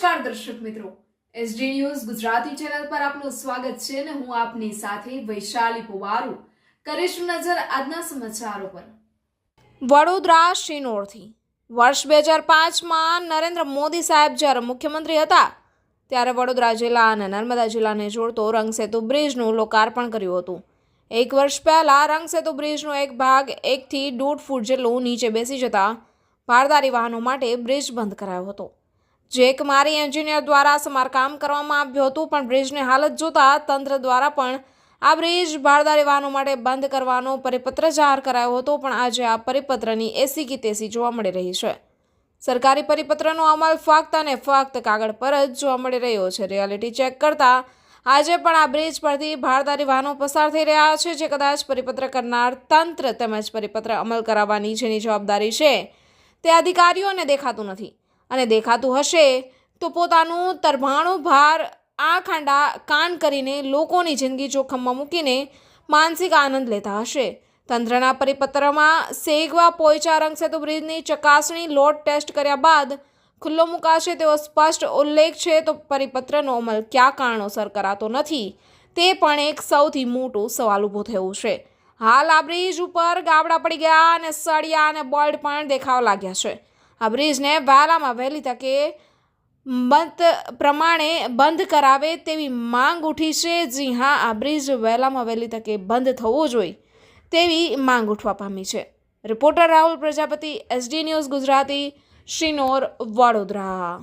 નમસ્કાર દર્શક મિત્રો. એસડી ન્યૂઝ ગુજરાતી ચેનલ પર આપનું સ્વાગત છે અને હું આપની સાથે વૈશાલી પુવારુ. કરીશું નજર આજના સમાચારો પર. વડોદરા, શિનોરથી. વર્ષ બે હજાર પાંચમાં નરેન્દ્ર મોદી સાહેબ જ્યારે મુખ્યમંત્રી હતા, ત્યારે વડોદરા જિલ્લા અને નર્મદા જિલ્લાને જોડતો રંગસેતુ બ્રિજનું લોકાર્પણ કર્યું હતું. એક વર્ષ પહેલા રંગસેતુ બ્રિજનો એક ભાગ એકથી દોઢ ફૂટ જેટલું નીચે બેસી જતા ભારદારી વાહનો માટે બ્રિજ બંધ કરાયો હતો. જે એક મારી એન્જિનિયર દ્વારા સમારકામ કરવામાં આવ્યું હતું, પણ બ્રિજની હાલત જોતા તંત્ર દ્વારા પણ આ બ્રિજ ભારદારી વાહનો માટે બંધ કરવાનો પરિપત્ર જાહેર કરાયો હતો, પણ આજે આ પરિપત્રની એસી કી તેસી જોવા મળી રહી છે. સરકારી પરિપત્રનો અમલ ફક્ત અને ફક્ત કાગળ પર જ જોવા મળી રહ્યો છે. રિયાલિટી ચેક કરતા આજે પણ આ બ્રિજ પરથી ભારદારી વાહનો પસાર થઈ રહ્યા છે, જે કદાચ પરિપત્ર કરનાર તંત્ર તેમજ પરિપત્ર અમલ કરાવવાની જેની જવાબદારી છે તે અધિકારીઓને દેખાતું નથી. અને દેખાતું હશે તો પોતાનું તરભાણું ભાર આ ખાંડા કાન કરીને લોકોની જિંદગી જોખમમાં મૂકીને માનસિક આનંદ લેતા હશે. તંત્રના પરિપત્રમાં સેગવા પોઈચા રંગસેતુ બ્રિજની ચકાસણી લોડ ટેસ્ટ કર્યા બાદ ખુલ્લો મુકાશે તેવો સ્પષ્ટ ઉલ્લેખ છે તો પરિપત્રનો અમલ કયા કારણોસર કરાતો નથી તે પણ એક સૌથી મોટો સવાલ ઊભો થયો છે. હાલ આ બ્રિજ ઉપર ગાબડા પડી ગયા અને સળિયા અને બોલ્ડ પણ દેખાવા લાગ્યા છે. આ બ્રિજને વહેલામાં વહેલી તકે મત પ્રમાણે બંધ કરાવે તેવી માંગ ઉઠી છે. જી હા, આ બ્રિજ વહેલામાં વહેલી તકે બંધ થવો જોઈએ તેવી માંગ ઉઠવા પામી છે. Reporter Rahul Prajapati, SD news Gujarati Sinor Vadodara.